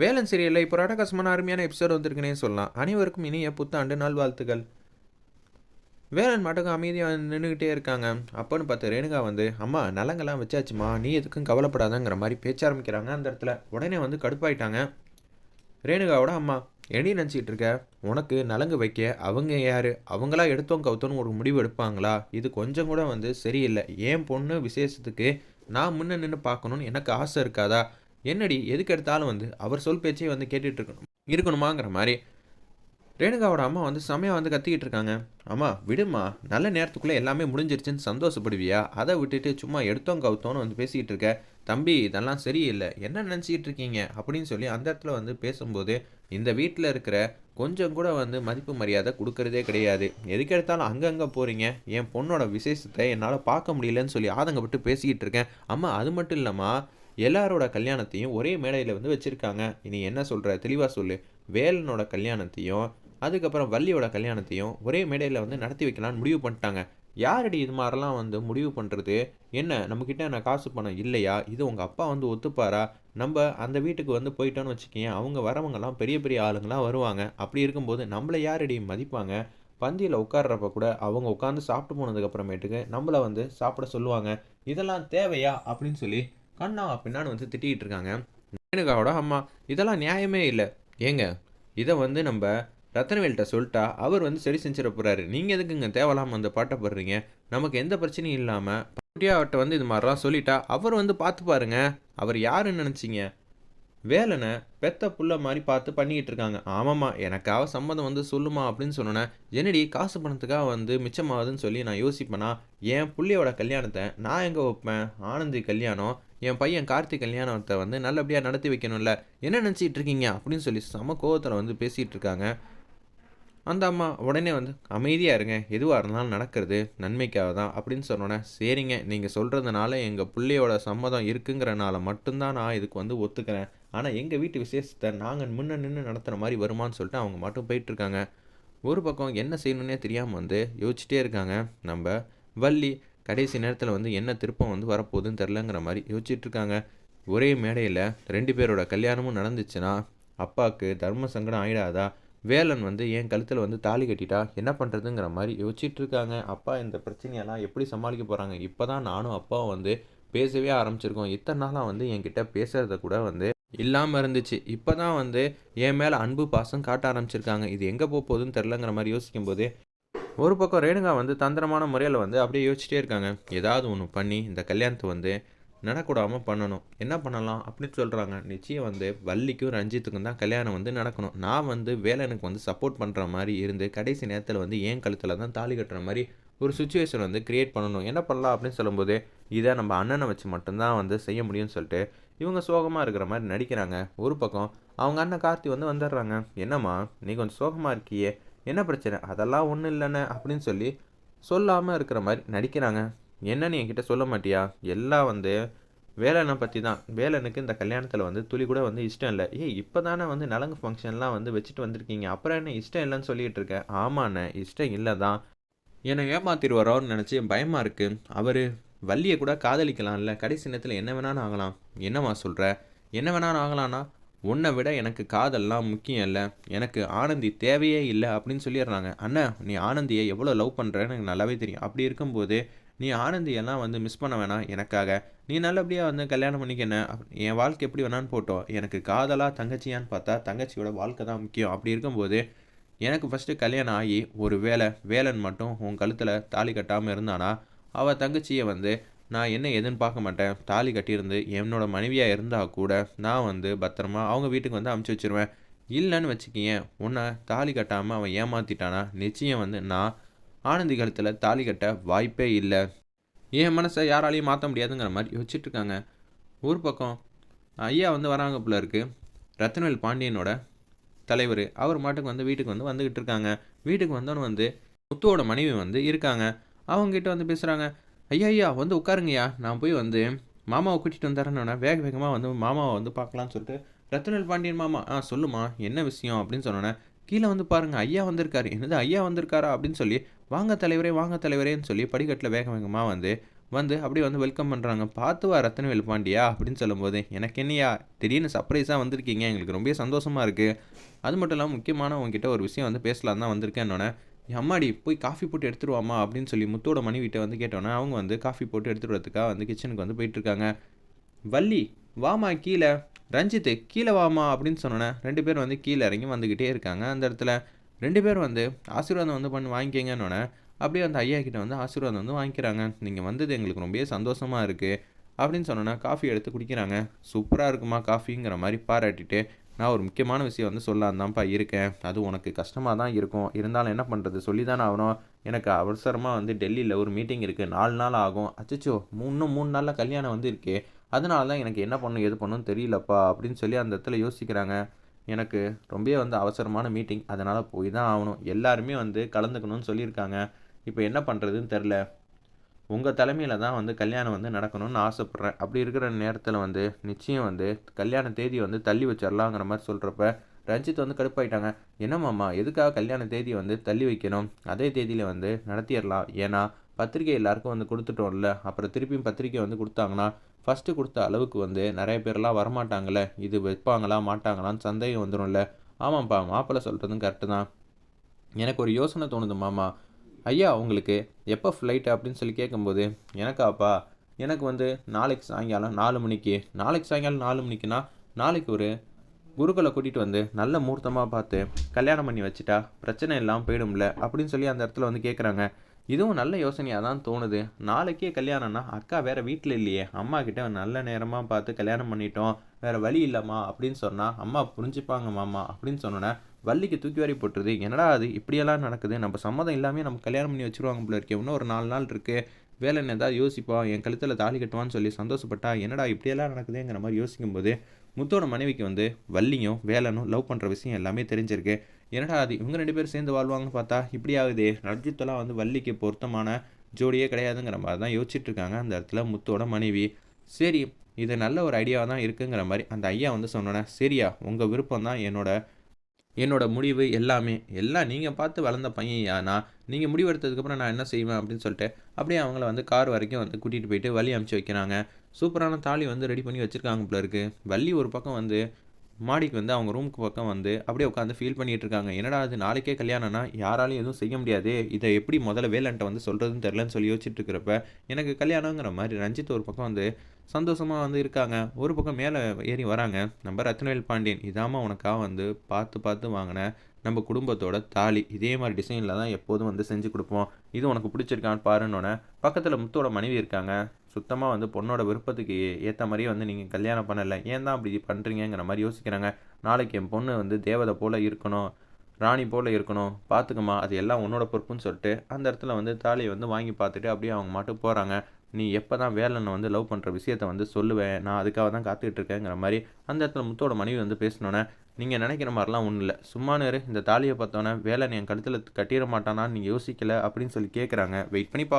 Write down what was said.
வேலன் சீரியலில் இப்போ ரடகாசமான அருமையான எபிசோட் வந்திருக்குன்னே சொல்லலாம். அனைவருக்கும் இனிய புத்தாண்டு நல்வாழ்த்துக்கள். வேலன் மட்டும் அமைதியாக நின்றுக்கிட்டே இருக்காங்க. அப்போன்னு பார்த்து ரேணுகா வந்து அம்மா நலங்கெல்லாம் வச்சாச்சுமா. நீ எதுக்கும் கவலைப்படாதங்கிற மாதிரி பேச்ச ஆரம்பிக்கிறாங்க. அந்த இடத்துல உடனே வந்து கடுப்பாயிட்டாங்க. ரேணுகாவோட அம்மா எடி நினச்சிக்கிட்டு இருக்க? உனக்கு நலங்கு வைக்க அவங்க யார்? அவங்களா எடுத்தோம் கவுத்தோன்னு ஒரு முடிவு எடுப்பாங்களா? இது கொஞ்சம் கூட வந்து சரியில்லை. என் பொண்ணு விசேஷத்துக்கு நான் முன்ன நின்று பார்க்கணுன்னு எனக்கு ஆசை இருக்காதா? என்னடி எதுக்கு எடுத்தாலும் வந்து அவர் சொல் பேச்சே வந்து கேட்டுட்டு இருக்கணும். இருக்கணுமாங்கிற மாதிரி. ரேணுகாவோட அம்மா வந்து செமையாக வந்து கத்திக்கிட்டு இருக்காங்க. அம்மா விடுமா நல்ல நேரத்துக்குள்ளே எல்லாமே முடிஞ்சிருச்சுன்னு சந்தோஷப்படுவியா? அதை விட்டுட்டு சும்மா எடுத்தோம் கவுத்தோன்னு வந்து பேசிக்கிட்டு இருக்க. தம்பி இதெல்லாம் சரியில்லை. என்ன நினச்சிக்கிட்டு இருக்கீங்க? அப்படின்னு சொல்லி அந்த இடத்துல வந்து பேசும்போது இந்த வீட்டில் இருக்கிற கொஞ்சம் கூட வந்து மதிப்பு மரியாதை கொடுக்கறதே கிடையாது. எதுக்கு எடுத்தாலும் அங்கங்கே போகிறீங்க என் பொண்ணோட விசேஷத்தை என்னால் பார்க்க முடியலன்னு சொல்லி ஆதங்கப்பட்டு பேசிக்கிட்டு இருக்கேன். அம்மா அது மட்டும் இல்லைம்மா. எல்லாரோட கல்யாணத்தையும் ஒரே மேடையில் வந்து வச்சுருக்காங்க. இனி என்ன சொல்கிற தெளிவாக சொல்லு. வேலனோட கல்யாணத்தையும் அதுக்கப்புறம் வள்ளியோட கல்யாணத்தையும் ஒரே மேடையில் வந்து நடத்தி வைக்கலான்னு முடிவு பண்ணிட்டாங்க. யாரடி இது மாதிரிலாம் வந்து முடிவு பண்ணுறது என்ன நம்மக்கிட்ட நான் காசு பணம் இல்லையா? இது உங்கள் அப்பா வந்து ஒத்துப்பாரா? நம்ம அந்த வீட்டுக்கு வந்து போயிட்டோன்னு வச்சுக்கேன் அவங்க வரவங்கெல்லாம் பெரிய பெரிய ஆளுங்களாம் வருவாங்க. அப்படி இருக்கும்போது நம்மளை யாரடி மதிப்பாங்க? பந்தியில் உட்கார்றப்ப கூட அவங்க உட்காந்து சாப்பிட்டு போனதுக்கப்புறமேட்டுக்கு நம்மளை வந்து சாப்பிட சொல்லுவாங்க. இதெல்லாம் தேவையா? அப்படின்னு சொல்லி கண்ணா பின்னான்னு வந்து திட்டிகிட்டு இருக்காங்க. ரேணுகாவோட அம்மா இதெல்லாம் நியாயமே இல்லை. ஏங்க இதை வந்து நம்ம ரத்தனவேல்கிட்ட சொல்லிட்டா அவர் வந்து சரி செஞ்சிட போகிறாரு நீங்கள் எதுக்குங்க தேவலாம் அந்த பாட்டை போடுறீங்க? நமக்கு எந்த பிரச்சனையும் இல்லாமல் குட்டியாவட்ட வந்து இது மாதிரிலாம் சொல்லிட்டா அவர் வந்து பார்த்து பாருங்க. அவர் யாருன்னு நினச்சிங்க? வேலனை பெத்த புள்ள மாதிரி பார்த்து பண்ணிக்கிட்டு இருக்காங்க ஆமாம்மா எனக்காக சம்மதம் வந்து சொல்லுமா அப்படின்னு சொன்னோன்னே என்னடி காசு பணத்துக்காக வந்து மிச்சமாகுதுன்னு சொல்லி நான் யோசிப்பேனா? என் புள்ளையோட கல்யாணத்தை நான் எங்கே வைப்பேன்? ஆனந்தி கல்யாணம் என் பையன் கார்த்திக் கல்யாணத்தை வந்து நல்லபடியாக நடத்தி வைக்கணும்ல என்ன நினச்சிட்டு இருக்கீங்க அப்படின்னு சொல்லி சம கோவத்தில் வந்து பேசிகிட்டு இருக்காங்க அந்த அம்மா உடனே வந்து அமைதியாக இருங்க எதுவாக இருந்தாலும் நடக்கிறது நன்மைக்காக தான் அப்படின்னு சொன்னோன்னே சரிங்க நீங்கள் சொல்கிறதுனால எங்கள் பிள்ளையோட சம்மதம் இருக்குங்கிறனால மட்டும்தான் நான் இதுக்கு வந்து ஒத்துக்கிறேன். ஆனால் எங்கள் வீட்டு விசேஷத்தை நாங்கள் முன்ன நின்று நடத்துகிற மாதிரி வருமானு சொல்லிட்டு அவங்க மட்டும் போயிட்டுருக்காங்க. ஒரு பக்கம் என்ன செய்யணுன்னே தெரியாமல் வந்து யோசிச்சிட்டே இருக்காங்க. நம்ம வள்ளி கடைசி நேரத்தில் வந்து என்ன திருப்பம் வந்து வரப்போகுதுன்னு தெரிலங்கிற மாதிரி யோசிச்சுட்டு இருக்காங்க ஒரே மேடையில் ரெண்டு பேரோட கல்யாணமும் நடந்துச்சுன்னா அப்பாவுக்கு தர்ம சங்கடம் ஆகிடாதா வேலன் வந்து என் கழுத்தில் வந்து தாலி கட்டிட்டா என்ன பண்ணுறதுங்கிற மாதிரி யோசிச்சுட்டு இருக்காங்க அப்பா இந்த பிரச்சனையெல்லாம் எப்படி சமாளிக்க போகிறாங்க இப்போ தான் நானும் அப்பாவும் வந்து பேசவே ஆரம்பிச்சிருக்கோம். இத்தனை நாளாக வந்து என்கிட்ட பேசுகிறத கூட வந்து இல்லாமல் இருந்துச்சு. இப்போ தான் வந்து என் மேலே அன்பு பாசம் காட்ட ஆரம்பிச்சிருக்காங்க. இது எங்கே போக போகுதுன்னு தெரிலங்கிற மாதிரி யோசிக்கும் போது ஒரு பக்கம் ரேணுகா வந்து தந்திரமான முறையில் வந்து அப்படியே யோசிச்சிட்டே இருக்காங்க. ஏதாவது ஒன்று பண்ணி இந்த கல்யாணத்தை வந்து நடக்கூடாமல் பண்ணணும். என்ன பண்ணலாம் அப்படின்னு சொல்கிறாங்க நிச்சயம் வந்து வள்ளிக்கும் ரஞ்சித்துக்கும் தான் கல்யாணம் வந்து நடக்கணும். நான் வந்து வேலனுக்கு வந்து சப்போர்ட் பண்ணுற மாதிரி இருந்து கடைசி நேரத்தில் வந்து ஏன் கழுத்தில் தான் தாலி கட்டுற மாதிரி ஒரு சுச்சுவேஷன் வந்து க்ரியேட் பண்ணணும். என்ன பண்ணலாம் அப்படின்னு சொல்லும்போது இதை நம்ம அண்ணனை வச்சு மட்டும்தான் வந்து செய்ய முடியும்னு சொல்லிட்டு இவங்க சோகமாக இருக்கிற மாதிரி நடிக்கிறாங்க. ஒரு பக்கம் அவங்க அண்ணன் கார்த்தி வந்து வந்துடுறாங்க. என்னம்மா நீ கொஞ்சம் சோகமாக இருக்கியே. என்ன பிரச்சனை? அதெல்லாம் ஒன்றும் இல்லைண்ணே அப்படின்னு சொல்லி சொல்லாமல் இருக்கிற மாதிரி நடிக்கிறாங்க. என்னன்னு என்கிட்ட சொல்ல மாட்டியா? எல்லாம் வந்து வேலனை பற்றி தான் வேலனுக்கு இந்த கல்யாணத்தில் வந்து துளி கூட வந்து இஷ்டம் இல்லை. ஏய் இப்போ தானே வந்து நலங்கு ஃபங்க்ஷன்லாம் வந்து வச்சுட்டு வந்திருக்கீங்க. அப்புறம் என்ன இஷ்டம் இல்லைன்னு சொல்லிகிட்டு இருக்கேன் ஆமாண்ணே இஷ்டம் இல்லை தான் என்னை ஏமாத்திடுவாரோன்னு நினச்சி பயமாக இருக்குது அவர் வள்ளியை கூட காதலிக்கலாம்ல. கடைசி நேரத்தில் என்ன வேணாலும் ஆகலாம். என்னம்மா சொல்கிற என்ன வேணாலும் ஆகலாம்னா உன்னை விட எனக்கு காதல்லாம் முக்கியம் இல்லை. எனக்கு ஆனந்தி தேவையே இல்லை அப்படின்னு சொல்லிடுறாங்க. அண்ணா நீ ஆனந்தியை எவ்வளோ லவ் பண்ணுறேன்னு எனக்கு நல்லாவே தெரியும். அப்படி இருக்கும்போது நீ ஆனந்தியெல்லாம் வந்து மிஸ் பண்ண வேணாம் எனக்காக. நீ நல்லபடியாக வந்து கல்யாணம் பண்ணிக்கண்ண என் வாழ்க்கை எப்படி வேணான்னு போட்டோம். எனக்கு காதலாக தங்கச்சியான்னு பார்த்தா தங்கச்சியோட வாழ்க்கை தான் முக்கியம். அப்படி இருக்கும்போது எனக்கு ஃபஸ்ட்டு கல்யாணம் ஆகி ஒரு வேலை வேலைன்னு மட்டும் உன் கழுத்தில் தாலி கட்டாமல் இருந்தானா அவள் தங்கச்சியை வந்து நான் என்ன எதுன்னு பார்க்க மாட்டேன். தாலி கட்டியிருந்து என்னோட மனைவியாக இருந்தால் கூட நான் வந்து பத்திரமா அவங்க வீட்டுக்கு வந்து அமுச்சு வச்சிருவேன். இல்லைன்னு வச்சுக்கியேன் உன்னை தாலி கட்டாமல் அவன் ஏமாற்றிட்டானா நிச்சயம் வந்து நான் ஆனந்தி கழுத்தில் தாலி கட்ட வாய்ப்பே இல்லை. என் மனசை யாராலையும் மாற்ற முடியாதுங்கிற மாதிரி யோசிச்சுட்டு இருக்காங்க ஊர் பக்கம் ஐயா வந்து வராங்க போல இருக்குது ரத்னவேல் பாண்டியனோட தலைவர் அவர் மாட்டுக்கு வந்து வீட்டுக்கு வந்து வந்துக்கிட்டு இருக்காங்க வீட்டுக்கு வந்தோன்னு வந்து முத்துவோட மனைவி வந்து இருக்காங்க. அவங்ககிட்ட வந்து பேசுகிறாங்க ஐயா ஐயா வந்து உட்காருங்கய்யா நான் போய் வந்து மாமாவை கூட்டிகிட்டு வந்துறேன்னு வேக வேகமாக வந்து மாமாவை வந்து பார்க்கலான்னு சொல்லிட்டு ரத்தனல் பாண்டியன் மாமா ஆ சொல்லுமா என்ன விஷயம்? அப்படின்னு சொன்னோன்னே கீழே வந்து பாருங்கள் ஐயா வந்திருக்காரு. என்னது ஐயா வந்திருக்காரா? அப்படின்னு சொல்லி வாங்க தலைவரே வாங்க தலைவரேன்னு சொல்லி படிக்கட்டில் வேக வேகமாக வந்து வந்து அப்படியே வந்து வெல்கம் பண்ணுறாங்க பார்த்துவா ரத்தனவேல் ரத்னவேல் பாண்டியா அப்படின்னு சொல்லும்போது எனக்கு என்னையா திடீர்னு சர்ப்ரைஸாக வந்திருக்கீங்க எங்களுக்கு ரொம்ப சந்தோஷமாக இருக்குது அது மட்டும் இல்லாமல் முக்கியமான உங்ககிட்ட ஒரு விஷயம் வந்து பேசலாம் தான் வந்திருக்கேன் என்னோட அம்மாடி போய் காஃபி போட்டு எடுத்துருவாமா அப்படின்னு சொல்லி முத்தோட மனைவிட்ட வந்து கேட்டோன்னே அவங்க வந்து காஃபி போட்டு எடுத்துட்டு வரதுக்காக வந்து கிச்சனுக்கு வந்து போயிட்டுருக்காங்க வள்ளி வாமா கீழே. ரஞ்சித்து கீழே வாமா அப்படின்னு சொன்னோன்னே ரெண்டு பேரும் வந்து கீழே இறங்கி வந்துக்கிட்டே இருக்காங்க அந்த இடத்துல. ரெண்டு பேரும் வந்து ஆசீர்வாதம் வந்து பண்ணி வாங்கிக்கங்கன்னொன்னே அப்படியே அந்த ஐயா கிட்ட வந்து ஆசீர்வாதம் வந்து வாங்கிக்கிறாங்க. நீங்கள் வந்தது எங்களுக்கு ரொம்பவே சந்தோஷமாக இருக்குது அப்படின்னு சொன்னோன்னா காஃபி எடுத்து குடிக்கிறாங்க. சூப்பராக இருக்குமா காஃபிங்கிற மாதிரி பாராட்டிட்டு நான் ஒரு முக்கியமான விஷயம் வந்து சொல்லலாம் தான்ப்பா இருக்கேன். அது உனக்கு கஷ்டமாக தான் இருக்கும். இருந்தாலும் என்ன பண்ணுறது சொல்லி தானே ஆகணும். எனக்கு அவசரமாக வந்து டெல்லியில் ஒரு மீட்டிங் இருக்குது நாலு நாள் ஆகும். அச்சச்சோ இன்னும் மூணு நாளில் கல்யாணம் வந்து இருக்கே. அதனால தான் எனக்கு என்ன பண்ணும் எது பண்ணும் தெரியலப்பா அப்படின்னு சொல்லி அந்த இடத்துல யோசிக்கிறாங்க. எனக்கு ரொம்பவே வந்து அவசரமான மீட்டிங் அதனால் போய் தான் ஆகணும். எல்லாருமே வந்து கலந்துக்கணும்னு சொல்லியிருக்காங்க. இப்போ என்ன பண்ணுறதுன்னு தெரில உங்கள் தலைமையில் தான் வந்து கல்யாணம் வந்து நடக்கணும்னு ஆசைப்பட்றேன். அப்படி இருக்கிற நேரத்தில் வந்து நிச்சயம் வந்து கல்யாண தேதி வந்து தள்ளி வச்சிடலாங்கிற மாதிரி சொல்கிறப்ப ரஞ்சித் வந்து கடுப்பாயிட்டாங்க. என்னம்மாம்மா எதுக்காக கல்யாண தேதி வந்து தள்ளி வைக்கணும்? அதே தேதியில் வந்து நடத்திடலாம். ஏன்னா பத்திரிக்கை எல்லாருக்கும் வந்து கொடுத்துட்டோம்ல. அப்புறம் திருப்பியும் பத்திரிக்கை வந்து கொடுத்தாங்கன்னா ஃபஸ்ட்டு கொடுத்த அளவுக்கு வந்து நிறைய பேர்லாம் வரமாட்டாங்களே இது வைப்பாங்களா மாட்டாங்களான்னு சந்தேகம் வந்துடும்ல ஆமாம்ப்பா மாப்பிள்ளை சொல்கிறதும் கரெக்டு தான். எனக்கு ஒரு யோசனை தோணுது மாமா. ஐயா உங்களுக்கு எப்போ ஃப்ளைட்டு அப்படின்னு சொல்லி கேட்கும்போது எனக்காப்பா எனக்கு வந்து நாளைக்கு சாயங்காலம் நாலு மணிக்கு நாளைக்கு சாயங்காலம் நாலு மணிக்குனா நாளைக்கு ஒரு குருக்களை கூட்டிகிட்டு வந்து நல்ல முகூர்த்தமாக பார்த்து கல்யாணம் பண்ணி வச்சுட்டா பிரச்சனை இல்லாமல் போயிடும்ல? அப்படின்னு சொல்லி அந்த இடத்துல வந்து கேட்குறாங்க இதுவும் நல்ல யோசனையாக தான் தோணுது. நாளைக்கே கல்யாணம்னா அக்கா வேறு வீட்டில் இல்லையே அம்மா கிட்ட நல்ல நேரமாக பார்த்து கல்யாணம் பண்ணிட்டோம் வேறு வழி இல்லைம்மா அப்படின்னு சொன்னால் அம்மா புரிஞ்சுப்பாங்க மாமா அப்படின்னு சொன்னோன்னே வள்ளிக்கு தூக்கி வாரி போட்டுருது. என்னடா அது? இப்படியெல்லாம் நடக்குது. நம்ம சம்மதம் இல்லாமல் நம்ம கல்யாணம் பண்ணி வச்சுருவாங்க போல இருக்கே. இன்னும் ஒரு நாலு நாள் இருக்குது வேலைன்னு ஏதாவது யோசிப்போம் என் கழுத்தில் தாலி கட்டுவான்னு சொல்லி சந்தோஷப்பட்டா என்னடா இப்படியெல்லாம் நடக்குதுங்கிற மாதிரி யோசிக்கும்போது முத்தோட மனைவிக்கு வந்து வள்ளியும் வேலனும் லவ் பண்ணுற விஷயம் எல்லாமே தெரிஞ்சிருக்கு. என்னடா அது? இவங்க ரெண்டு பேரும் சேர்ந்து வாழ்வாங்கன்னு பார்த்தா இப்படி ஆகுது. ரஜித்தெல்லாம் வந்து வள்ளிக்கு பொருத்தமான ஜோடியே கிடையாதுங்கிற மாதிரி தான் யோசிச்சுட்டு இருக்காங்க அந்த இடத்துல முத்தோட மனைவி. சரி இது நல்ல ஒரு ஐடியாவாக தான் இருக்குங்கிற மாதிரி அந்த ஐயா வந்து சொன்னோன்னே சரியா உங்கள் விருப்பம் தான் என்னோட என்னோட முடிவு எல்லாமே எல்லாம் நீங்கள் பார்த்து வளர்ந்த பையன் யானா நீங்கள் முடிவு எடுத்ததுக்கப்புறம் நான் என்ன செய்வேன் அப்படின்னு சொல்லிட்டு அப்படியே அவங்கள வந்து கார் வரைக்கும் வந்து கூட்டிகிட்டு போயிட்டு வழி அமுச்சு வைக்கிறாங்க. சூப்பரான தாலி வந்து ரெடி பண்ணி வச்சுருக்காங்க போல இருக்குது வள்ளி ஒரு பக்கம் வந்து மாடிக்கு வந்து அவங்க ரூமுக்கு பக்கம் வந்து அப்படியே உட்காந்து ஃபீல் பண்ணிகிட்டு இருக்காங்க. என்னடா அது நாளைக்கே கல்யாணம்னா யாராலையும் எதுவும் செய்ய முடியாது இதை எப்படி முதல்ல வேலன்ட்ட வந்து சொல்கிறதுன்னு தெரிலன்னு சொல்லி யோசிச்சுட்டு இருக்கிறப்ப எனக்கு கல்யாணங்கிற மாதிரி ரஞ்சித் ஒரு பக்கம் வந்து சந்தோஷமாக வந்து இருக்காங்க. ஒரு பக்கம் மேலே ஏறி வராங்க. நம்ம ரத்னவேல் பாண்டியன் இதாம்மா உனக்காக வந்து பார்த்து பார்த்து வாங்கினேன் நம்ம குடும்பத்தோட தாலி. இதே மாதிரி டிசைனில் தான் எப்போதும் வந்து செஞ்சு கொடுப்போம். இது உனக்கு பிடிச்சிருக்கான்னு பாருன்னொன்னே பக்கத்தில் முத்தோட மனைவி இருக்காங்க. சுத்தமாக வந்து பொண்ணோட விருப்பத்துக்கு ஏற்ற மாதிரியே வந்து நீங்கள் கல்யாணம் பண்ணலை. ஏன் தான் அப்படி பண்ணுறீங்கிற மாதிரி யோசிக்கிறாங்க. நாளைக்கு என் பொண்ணு வந்து தேவதை போல் இருக்கணும் ராணி போல் இருக்கணும் பார்த்துக்கம்மா அது எல்லாம் உன்னோட பொறுப்புன்னு சொல்லிட்டு அந்த இடத்துல வந்து தாலியை வந்து வாங்கி பார்த்துட்டு அப்படியே அவங்க மட்டும் போகிறாங்க நீ எப்போ தான் வேலனை வந்து லவ் பண்ணுற விஷயத்த வந்து சொல்லுவேன் நான் அதுக்காக தான் காத்துக்கிட்டு இருக்கேங்கிற மாதிரி அந்த இடத்துல முத்தோட மனைவி வந்து பேசினோன்னே நீங்கள் நினைக்கிற மாதிரிலாம் ஒன்றும் இல்லை. சும்மா நேரு இந்த தாலியை பார்த்தோன்னே வேலை என் கழுத்தில் கட்டிட மாட்டானான்னு நீங்கள் யோசிக்கலை அப்படின்னு சொல்லி கேட்குறாங்க வெயிட் பண்ணி பா